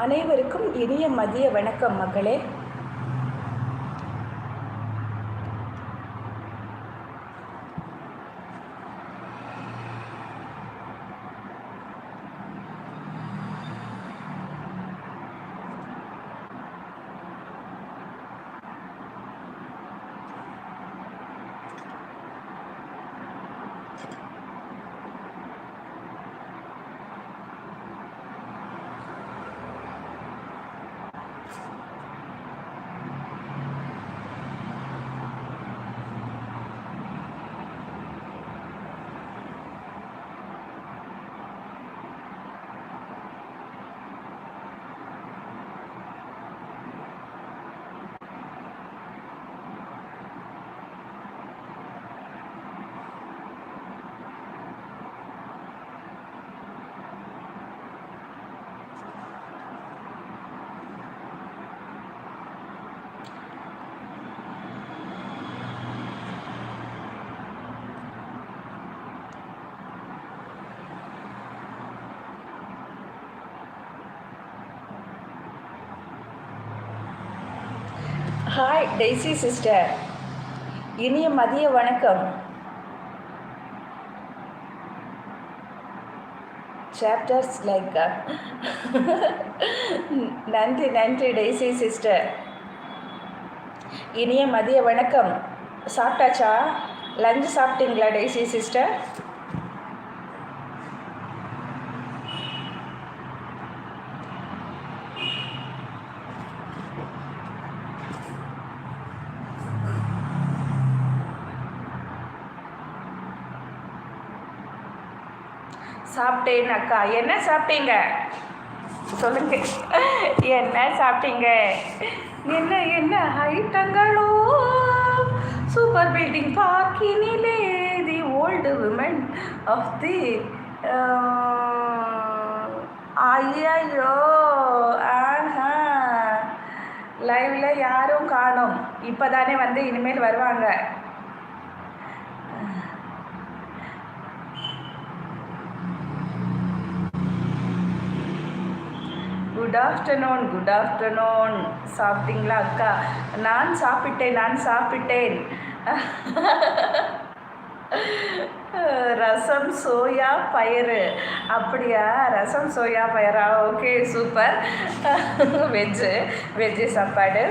அனைவருக்கும் இனிய மதிய வணக்கம் மகளே. ஹாய் டெய்ஸி சிஸ்டர் இனிய மதிய வணக்கம். சாப்டர்ஸ் லைக் uh, நன்றி நன்றி டெய்ஸி சிஸ்டர் இனிய மதிய வணக்கம். சாப்பிட்டாச்சா? லஞ்ச் சாப்பிட்டீங்களா டெய்ஸி சிஸ்டர் சாப்பிட்டேன் அக்கா என்ன சாப்பிட்டீங்க? சொல்லுங்க. என்ன சாப்பிட்டீங்க? என்ன என்ன ஐட்டங்களோ? Super building பார்க்கினிலே the old women of the ஐயோ ஆஹா. லைவில் யாரும் காணோம். இப்போதானே வந்து இனிமேல் வருவாங்க. குட் ஆஃப்டர்நூன் குட் ஆஃப்டர்நூன் சாப்பிட்டீங்களா அக்கா? நான் சாப்பிட்டேன் நான் சாப்பிட்டேன். ரசம் சோயா பயிறு. அப்படியா? ரசம் சோயா பயிரா ஓகே சூப்பர். வெஜ்ஜு வெஜ்ஜு சாப்பாடு.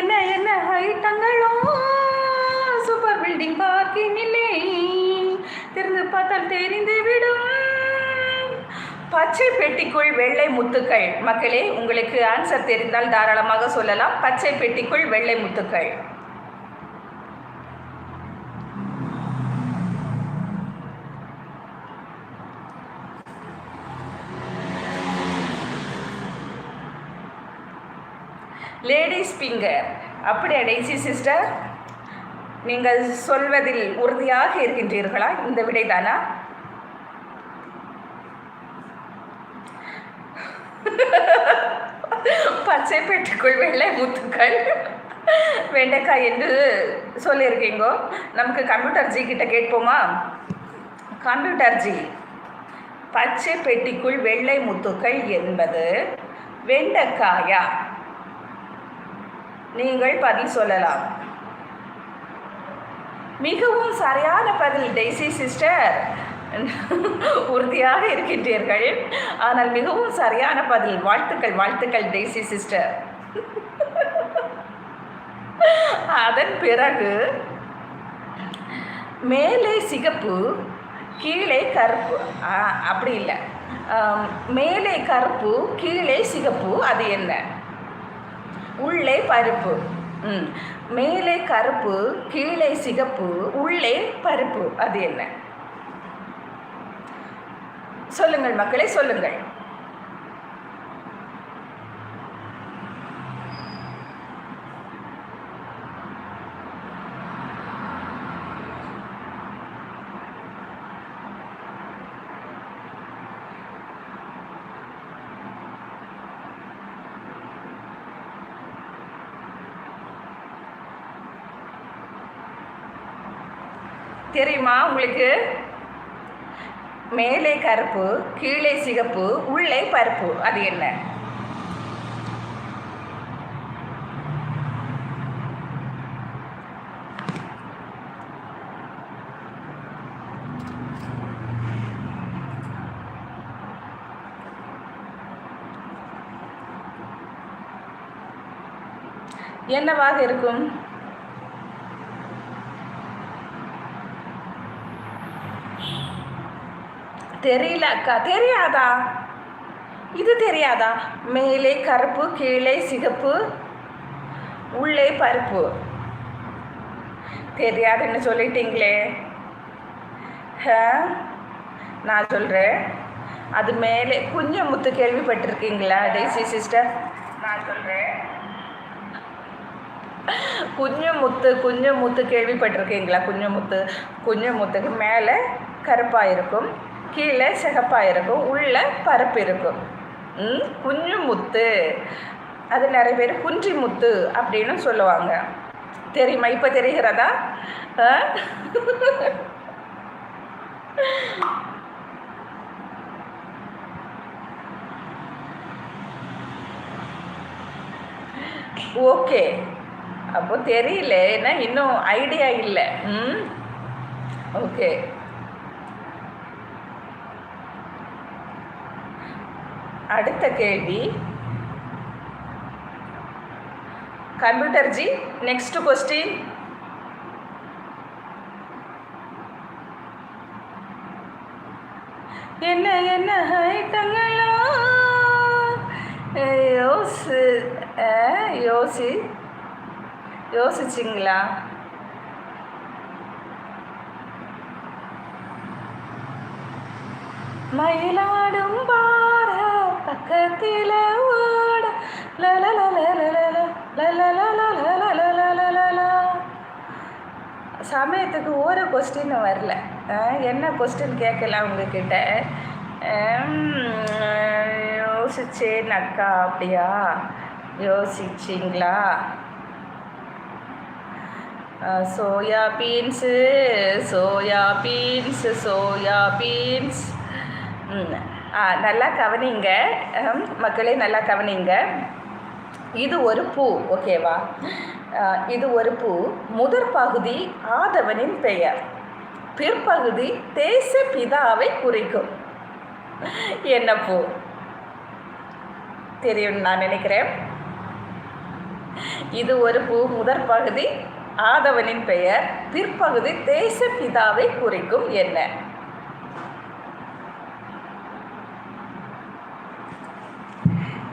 என்ன என்ன? ஹைட்டங்களோ பார்க்கினிலே திறந்து பார்த்தால் தெரிந்து விடும். பச்சை பெட்டிக்குள் வெள்ளை முத்துக்கள். மக்களே உங்களுக்கு ஆன்சர் தெரிந்தால் தாராளமாக சொல்லலாம். பச்சை பெட்டிக்குள் வெள்ளை முத்துக்கள். லேடிஸ் பிங்கர் அப்படியா டெய்ஸி சிஸ்டர் நீங்கள் சொல்வதில் உறுதியாக இருக்கின்றீர்களா? இந்த விடைதானா? பச்சை பெட்டிக்குள் வெள்ளை முத்துக்கள். வெண்டைக்காய் என்று சொல்லியிருக்கீங்கோ. நமக்கு கம்ப்யூட்டர் ஜி கிட்ட கேட்போமா? கம்ப்யூட்டர் ஜி. பச்சை பெட்டிக்குள் வெள்ளை முத்துக்கள் என்பது வெண்டைக்காயா? நீங்கள் பதில் சொல்லலாம். மிகவும் சரியான பதில் டெய்ஸி சிஸ்டர். உறுதியாக இருக்கின்றீர்கள். ஆனால் மிகவும் சரியான பதில் வாழ்த்துக்கள் வாழ்த்துக்கள் டெய்ஸி சிஸ்டர். அதன் பிறகு மேலே சிகப்பு கீழே கருப்பு அப்படி இல்லை. மேலே கருப்பு கீழே சிகப்பு அது என்ன? உள்ளே பருப்பு. மேலே கருப்பு கீழே சிகப்பு உள்ளே பருப்பு. அது என்ன? சொல்லுங்கள் மக்களே சொல்லுங்கள். தெரியுமா உங்களுக்கு? மேலே கருப்பு கீழே சிகப்பு உள்ளே பருப்பு. அது என்ன? என்னவாக இருக்கும்? தெரியல அக்கா தெரியாதா? இது தெரியாதா? மேலே கருப்பு கீழே சிகப்பு உள்ளே பருப்பு. தெரியாதுன்னு சொல்லிட்டீங்களே. நான் சொல்கிறேன் அது மேலே கொஞ்சம் முத்து கேள்விப்பட்டிருக்கீங்களா? டேசி சிஸ்டர் நான் சொல்கிறேன் குஞ்சமுத்து குஞ்சமுத்து கேள்விப்பட்டிருக்கீங்களா? குஞ்சமுத்து குஞ்சமுத்துக்கு மேலே கருப்பாக இருக்கும். கீழே சிகப்பாக இருக்கும் உள்ளே பரப்பு இருக்கும் குஞ்சு முத்து அது நிறைய பேர் குஞ்சி முத்து அப்படின்னு சொல்லுவாங்க. தெரியுமா? இப்போ தெரிகிறதா? ஓகே. அப்போ தெரியல. ஏன்னா இன்னும் ஐடியா இல்லை. ம்? ஓகே. அடுத்த கேள்வி. கம்ப்யூட்டர் ஜி நெக்ஸ்ட் கொஸ்டின் என்ன என்ன ஐட்டங்களோ? யோசி யோசி யோசிச்சிங்களா? மயிலாடும் பா பக்கத்தில் ஓட சமயத்துக்கு ஒரு கொஸ்டினும் வரல என்ன கொஸ்டின் கேட்கல அவங்கக்கிட்ட யோசிச்சேன் அக்கா அப்படியா யோசிச்சிங்களா soya beans soya beans soya beans நல்லா கவனிங்க. மக்களே நல்லா கவனிங்க. இது ஒரு பூ ஓகேவா? இது ஒரு பூ. முதற் பகுதி ஆதவனின் பெயர். பிற்பகுதி தேச பிதாவை குறிக்கும். என்ன பூ? தெரியும் நான் நினைக்கிறேன். இது ஒரு பூ முதற் பகுதி ஆதவனின் பெயர். பிற்பகுதி தேச பிதாவை குறிக்கும் என்ன?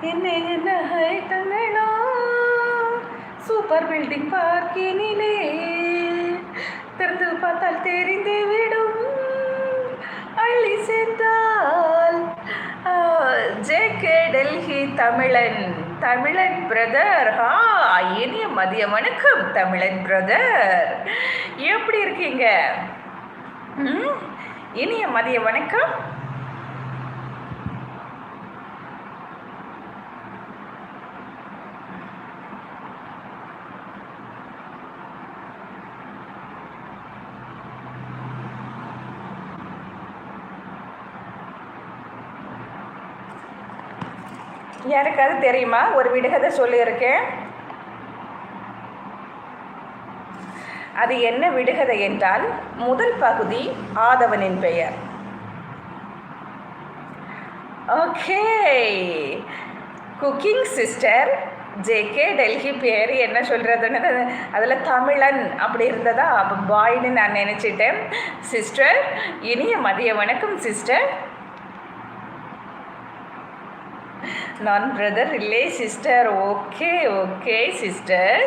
என்ன என்ன ஹைட்டங்களா சூப்பர் பில்டிங் பார்க்கினிலே திறந்து பார்த்தால் தெரிந்தே விடும். அள்ளி சென்றால் ஜேகே டெல்லி தமிழன் தமிழன் பிரதர் ஹா இனிய மதிய வணக்கம் தமிழன் பிரதர் எப்படி இருக்கீங்க? ம்? இனிய மதிய வணக்கம். யாருக்காவது தெரியுமா? ஒரு விடுகதை சொல்லியிருக்கேன். அது என்ன விடுகதை என்றால் முதல் பகுதி ஆதவனின் பெயர். Okay. Cooking sister JK Delhi பேர் என்ன சொல்கிறதுன்னு அதில் தமிழன் அப்படி இருந்ததா? அப்போ பாய்னு நான் நினச்சிட்டேன். சிஸ்டர் இனிய மதிய வணக்கம் சிஸ்டர். நான் பிரதர் இல்லை சிஸ்டர் ஓகே ஓகே சிஸ்டர்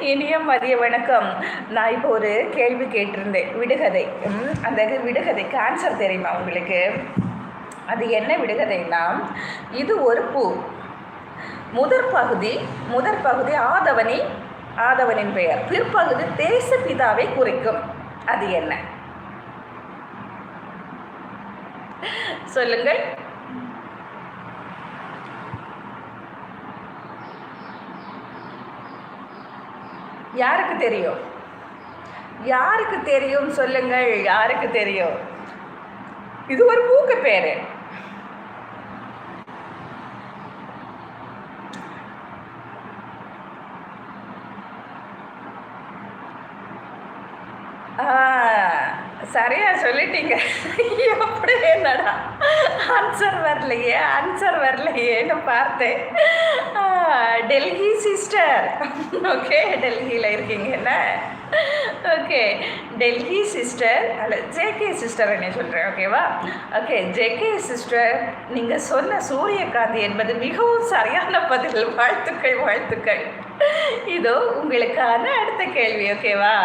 இனிய மதிய வணக்கம். நான் இப்போ ஒரு கேள்வி கேட்டிருந்தேன். விடுகதை. அந்த விடுகதைக்கு ஆன்சர் தெரியுமா உங்களுக்கு? அது என்ன விடுகதைன்னா இது ஒரு பூ. முதற் பகுதி முதற் பகுதி ஆதவனி ஆதவனின் பெயர். பிற்பகுதி தேச பிதாவை குறிக்கும். அது என்ன? சொல்லுங்கள். யாருக்கு தெரியும்? யாருக்கு தெரியும் சொல்லுங்கள் யாருக்கு தெரியும்? இது ஒரு பூக்கு பேரு. சரியா சொல்லிட்டீங்க. ஆன்சர் வரலையே ஆன்சர் வரலையேன்னு பார்த்தேன். டெல்லி சிஸ்டர் ஓகே டெல்லியில் இருக்கீங்க என்ன? ஓகே டெல்லி சிஸ்டர் அல்ல ஜேகே சிஸ்டர் என்ன சொல்கிறேன் ஓகேவா ஓகே ஜேகே சிஸ்டர் நீங்கள் சொன்ன சூரியகாந்தி என்பது மிகவும் சரியான பதில். வாழ்த்துக்கள் வாழ்த்துக்கள். இதோ உங்களுக்கான அடுத்த கேள்வி ஓகேவா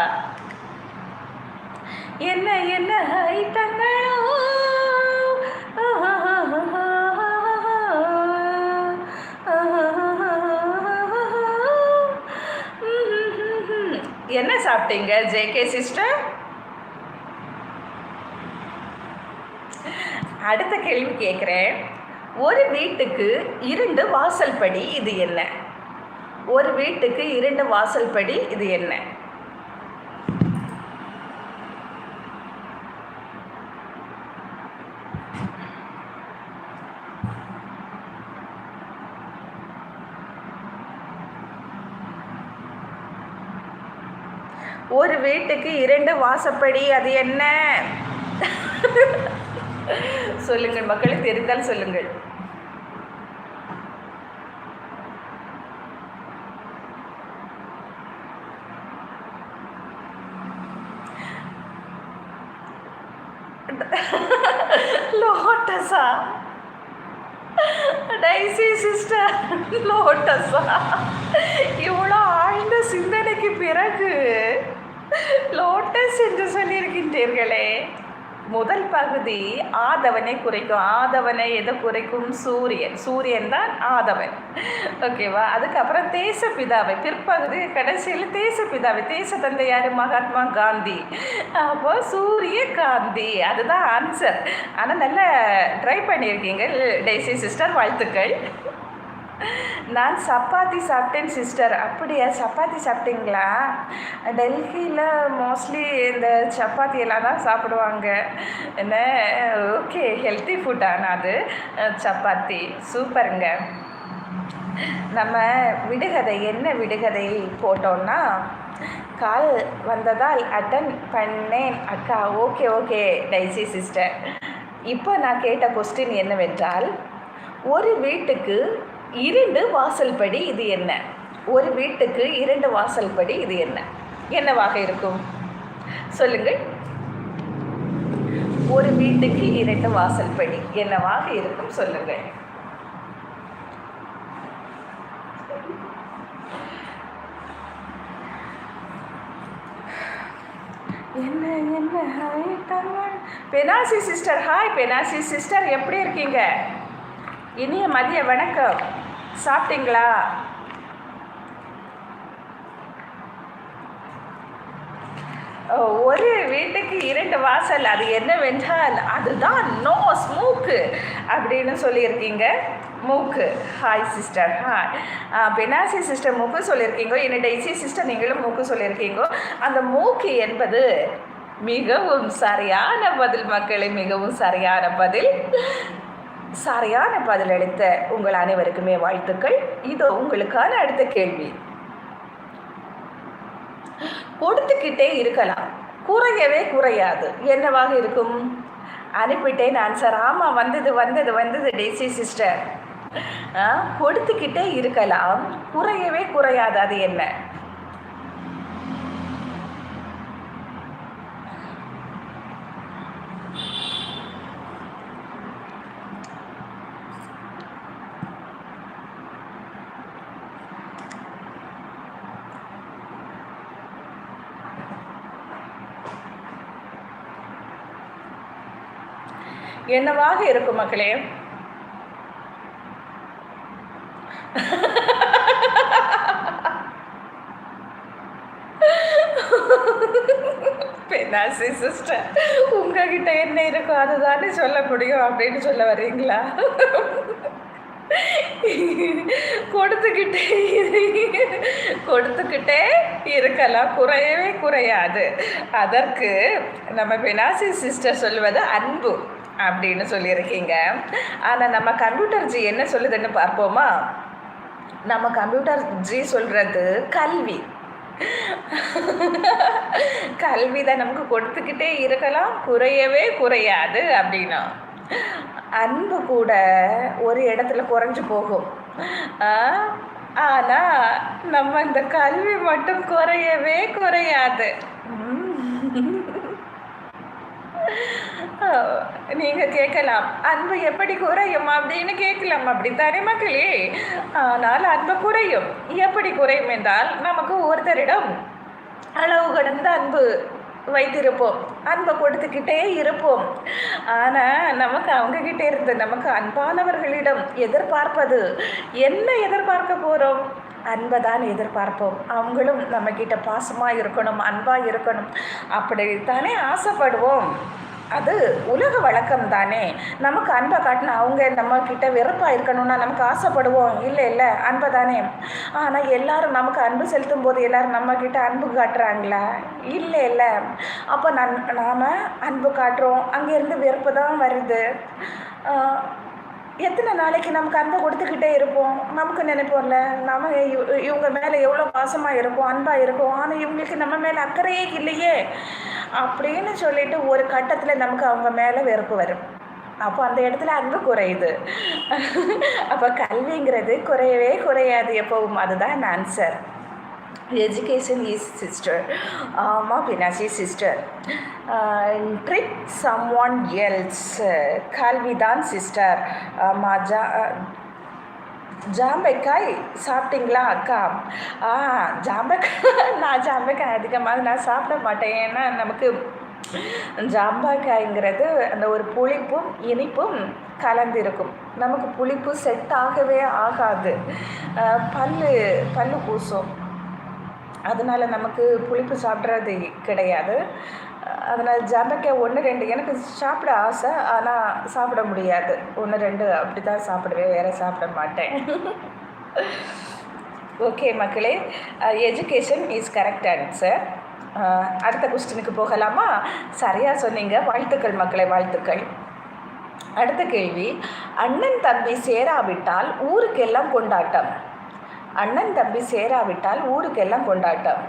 என்ன என்ன ஐட்டங்களோ? என்ன சாப்பிட்டீங்க ஜேகே சிஸ்டர் அடுத்த கேள்வி கேட்குறேன். ஒரு வீட்டுக்கு இரண்டு வாசல் படி இது என்ன? ஒரு வீட்டுக்கு இரண்டு வாசல் படி இது என்ன ஒரு வீட்டுக்கு இரண்டு வாசப்படி அது என்ன? சொல்லுங்கள் மக்களுக்கு தெரிந்தால் சொல்லுங்கள். லோட்டஸா டைசி சிஸ்டர் லோட்டஸா இவ்வளோ ஆழ்ந்த சிந்தனைக்கு பிறகு லோட்டஸ் என்று சொல்லியிருக்கின்றீர்களே. முதல் பகுதி ஆதவனை குறைக்கும். ஆதவனை எதை குறைக்கும்? சூரியன். சூரியன் தான் ஆதவன். ஓகேவா? அதுக்கப்புறம் தேசப்பிதாவை. பிற்பகுதி கடைசியில் தேசப்பிதாவை. தேச தந்தை யார்? மகாத்மா காந்தி. அப்போ சூரிய காந்தி அதுதான் ஆன்சர் ஆனால் நல்லா ட்ரை பண்ணியிருக்கீங்க டெய்ஸி சிஸ்டர். வாழ்த்துக்கள். நான் சப்பாத்தி சாப்பிட்டேன் சிஸ்டர் அப்படியா? சப்பாத்தி சாப்பிட்டீங்களா? டெல்லியில் மோஸ்ட்லி இந்த சப்பாத்தி எல்லாம் தான் சாப்பிடுவாங்க. என்ன? ஓகே ஹெல்த்தி ஃபுட்டான அது. சப்பாத்தி. சூப்பருங்க. நம்ம விடுகதை என்ன விடுகதை போட்டோம்னா கால் வந்ததால் அட்டன் பண்ணேன். அக்கா ஓகே ஓகே டைசி சிஸ்டர் இப்போ நான் கேட்ட கொஸ்டின் என்னவென்றால் ஒரு வீட்டுக்கு இரண்டு வாசல்படி இது என்ன? ஒரு வீட்டுக்கு இரண்டு வாசல் படி இது என்ன? என்னவாக இருக்கும்? சொல்லுங்கள். ஒரு வீட்டுக்கு இரண்டு வாசல் படி என்னவாக இருக்கும் சொல்லுங்கள். என்ன என்ன? ஹாய் தமிழ் பெனாசி சிஸ்டர் ஹாய் பெனாசி சிஸ்டர். எப்படி இருக்கீங்க? இனிய மதிய வணக்கம். சாப்பிட்டீங்களா? ஓ, ஒரு வீட்டுக்கு இரண்டு வாசல் அது என்னவென்றால் அதுதான் நோ மூக்கு அப்படின்னு சொல்லியிருக்கீங்க. மூக்கு. ஹாய் சிஸ்டர் ஹாய் பெனாசி சிஸ்டர் மூக்கு சொல்லியிருக்கீங்க. என்னோட இசி சிஸ்டர் நீங்களும் மூக்கு சொல்லியிருக்கீங்க. அந்த மூக்கு என்பது மிகவும் சரியான பதில் மக்களை மிகவும் சரியான பதில். சரியான பதில் அளித்த உங்கள் அனைவருக்குமே வாழ்த்துக்கள். இதோ உங்களுக்கான அடுத்த கேள்வி. கொடுத்துக்கிட்டே இருக்கலாம். குறையவே குறையாது. என்னவாக இருக்கும்? அனுப்பிட்டேன் ஆன்சர் ஆமாம் வந்தது வந்தது வந்தது டேசி சிஸ்டர். கொடுத்துக்கிட்டே இருக்கலாம். குறையவே குறையாது. அது என்ன? என்னவாக இருக்கும் மக்களே? பெனாசி சிஸ்டர் உங்ககிட்ட என்ன இருக்கோ அதுதானே சொல்ல முடியும் அப்படின்னு சொல்ல வர்றீங்களா? கொடுத்துக்கிட்டே கொடுத்துக்கிட்டே இருக்கலாம். குறையவே குறையாது. அதற்கு நம்ம பினாசி சிஸ்டர் சொல்லுவது அன்பு. அப்படின்னு சொல்லியிருக்கீங்க. ஆனால் நம்ம கம்ப்யூட்டர் ஜி என்ன சொல்லுதுன்னு பார்ப்போமா? நம்ம கம்ப்யூட்டர் ஜி சொல்கிறது கல்வி. கல்வி தான் நமக்கு கொடுத்துக்கிட்டே இருக்கலாம் குறையவே குறையாது அப்படின்னா. அன்பு கூட ஒரு இடத்துல குறைஞ்சு போகும். ஆனால் நம்ம இந்த கல்வி மட்டும் குறையவே குறையாது. நீங்கள் கேட்கலாம். அன்பு எப்படி குறையும்? அப்படின்னு கேட்கலாம். அப்படித்தானே மக்களே? ஆனால் அன்பு குறையும். எப்படி குறையும் என்றால் நமக்கு ஒருத்தரிடம் அளவு கடந்த அன்பு வைத்திருப்போம். அன்பை கொடுத்துக்கிட்டே இருப்போம். ஆனால் நமக்கு அவங்கக்கிட்டே இருந்து நமக்கு அன்பானவர்களிடம் எதிர்பார்ப்பது என்ன எதிர்பார்க்க போகிறோம் அன்பை தான் எதிர்பார்ப்போம். அவங்களும் நம்மக்கிட்ட பாசமாக இருக்கணும் அன்பாக இருக்கணும். அப்படித்தானே ஆசைப்படுவோம். அது உலக வழக்கம் தானே நமக்கு அன்பை காட்டினா அவங்க நம்ம வெறுப்பாக இருக்கணும்னா நமக்கு ஆசைப்படுவோம். இல்லை இல்லை அன்பை தானே ஆனால் எல்லோரும் நமக்கு அன்பு செலுத்தும் போது எல்லோரும் நம்மக்கிட்ட அன்பு காட்டுறாங்களா? இல்லை இல்லை. அப்போ நன் நாம் அன்பு காட்டுறோம். அங்கேருந்து வெறுப்பு தான் வருது எத்தனை நாளைக்கு நமக்கு அன்பை கொடுத்துக்கிட்டே இருப்போம்? நமக்கு நினைப்போம்ல. நம்ம இவங்க மேலே எவ்வளோ பாசமாக இருக்கும் அன்பாக இருக்கும் ஆனால் இவங்களுக்கு நம்ம மேலே அக்கறையே இல்லையே. அப்படின்னு சொல்லிட்டு ஒரு கட்டத்தில் நமக்கு அவங்க மேலே வெறுப்பு வரும். அப்போ அந்த இடத்துல அன்பு குறையுது. அப்போ கல்விங்கிறது குறையவே குறையாது எப்பவும். அதுதான் ஆன்சர் எஜுகேஷன் இஸ் சிஸ்டர் ஆமாம் பினாசி sister trick someone else கல்வி தான் சிஸ்டர் ஆமாம் ஜா ஜாம்பைக்காய் சாப்பிட்டீங்களா அக்கா? ஆ ஜாம்பக்காய் நான் ஜாம்பைக்காய் அதிகமாக நான் சாப்பிட மாட்டேன். ஏன்னா நமக்கு ஜாம்பக்காய்ங்கிறது அந்த ஒரு புளிப்பும் இனிப்பும் கலந்திருக்கும். நமக்கு புளிப்பு செட் ஆகவே ஆகாது. பல்லு பல்லு பூசும். அதனால் நமக்கு புளிப்பு சாப்பிட்றது கிடையாது. அதனால் ஜாம்பக்காய் ஒன்று ரெண்டு எனக்கு சாப்பிட ஆசை ஆனால் சாப்பிட முடியாது. ஒன்று ரெண்டு அப்படி தான் சாப்பிடுவேன் வேறு சாப்பிட மாட்டேன். ஓகே மக்களே எஜுகேஷன் இஸ் கரெக்ட் ஆன்சர் அடுத்த கொஸ்டினுக்கு போகலாமா? சரியாக சொன்னீங்க. வாழ்த்துக்கள் மக்களை வாழ்த்துக்கள். அடுத்த கேள்வி அண்ணன் தம்பி சேராவிட்டால் ஊருக்கெல்லாம் கொண்டாட்டம்? அண்ணன் தம்பி சேராவிட்டால் ஊருக்கெல்லாம் கொண்டாட்டம்.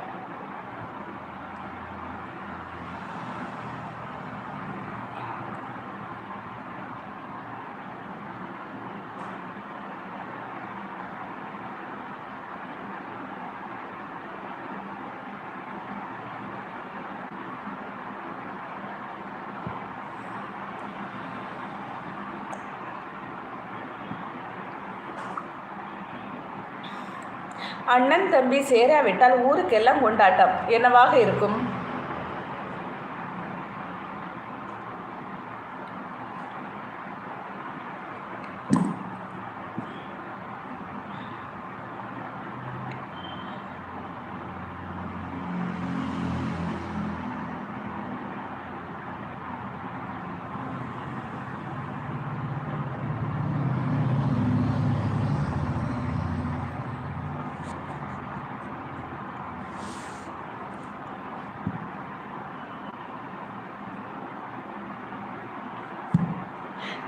அண்ணன் தம்பி சேராவிட்டால் ஊருக்கெல்லாம் கொண்டாட்டம் என்னவாக இருக்கும்?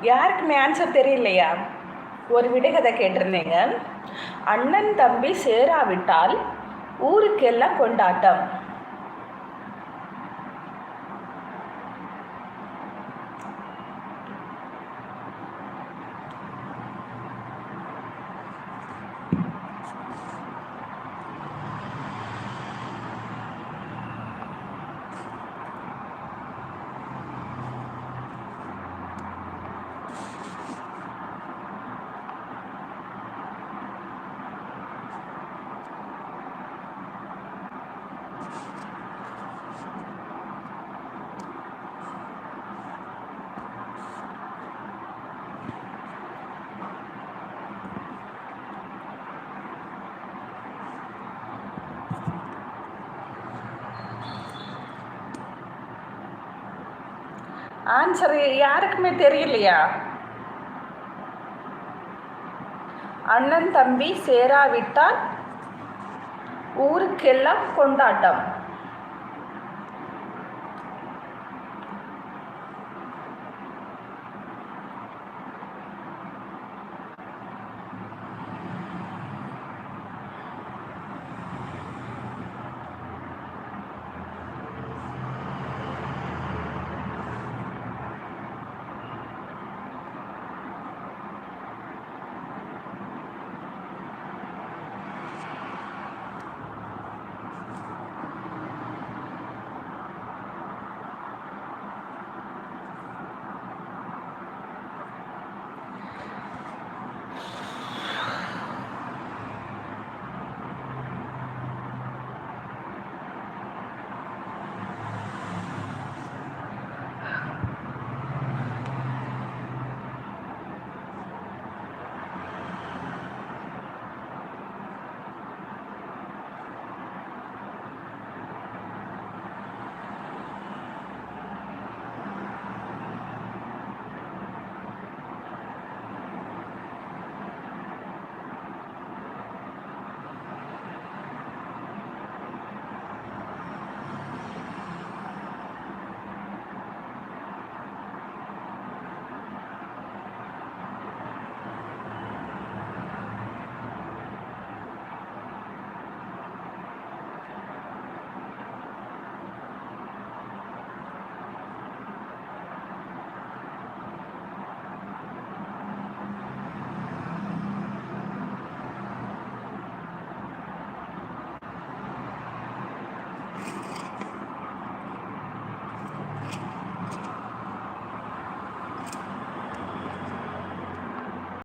யாருக்குமே ஆன்சர் தெரியலையா? ஒரு விடுகதை கேட்டிருந்தீங்க. அண்ணன் தம்பி சேராவிட்டால் ஊருக்கெல்லாம் கொண்டாட்டம். ஆன்சர் யாருக்குமே தெரியலையா? அண்ணன் தம்பி சேராவிட்டால் ஊருக்கெல்லாம் கொண்டாட்டம்.